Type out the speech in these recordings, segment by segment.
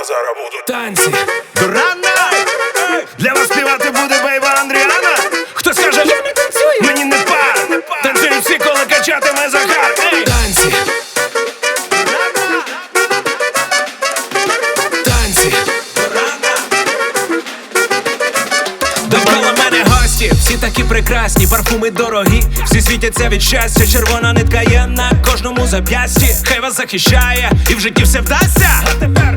а зараз будуть Танці, Рана! Для вас співати буде бейба Андріана. Хто скаже, Я не танцюю. мені не пар. Танцюють всі, коли качатиме Захар. Ей! танці, танці, Довкола мене гості, всі такі прекрасні, парфуми дорогі, всі світяться від щастя, червона нитка є на кожному зап'ясті. Хай вас захищає, і в житті все вдасться. А тепер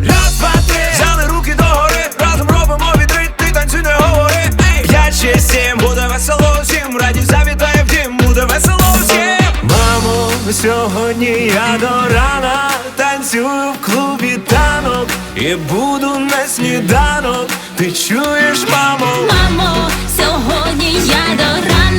сьогодні я до рана танцюю в клубі танок і буду на сніданок. Ти чуєш, мамо? Мамо, сьогодні я до рана,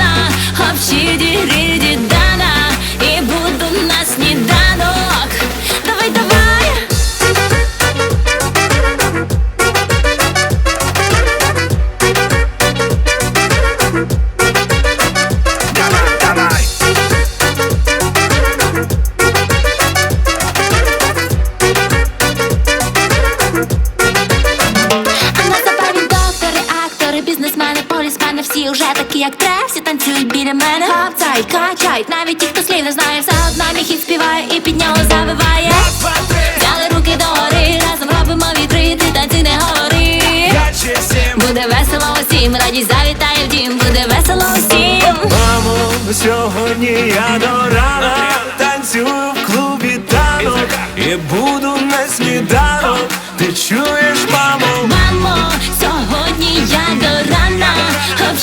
полісмени, всі уже такі, як треба, всі танцюють біля мене. Хапцають, качають, навіть ті, хто слів не знає, все одно мій хіт співає і підняло завиває. Раз, два, три, Взяли руки догори, разом робимо вітри, ти танці не сім. Буде весело усім, радість завітає в дім, буде весело усім. Мамо, сьогодні я до рана танцюю в клубі танок і буду на сніданок.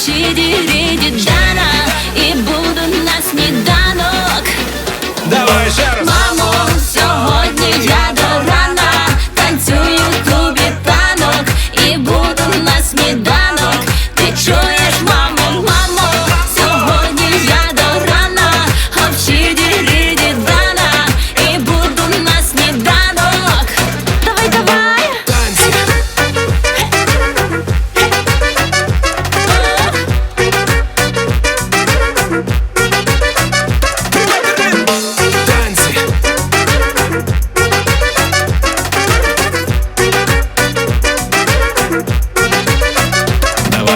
she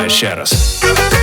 Fresh Eras.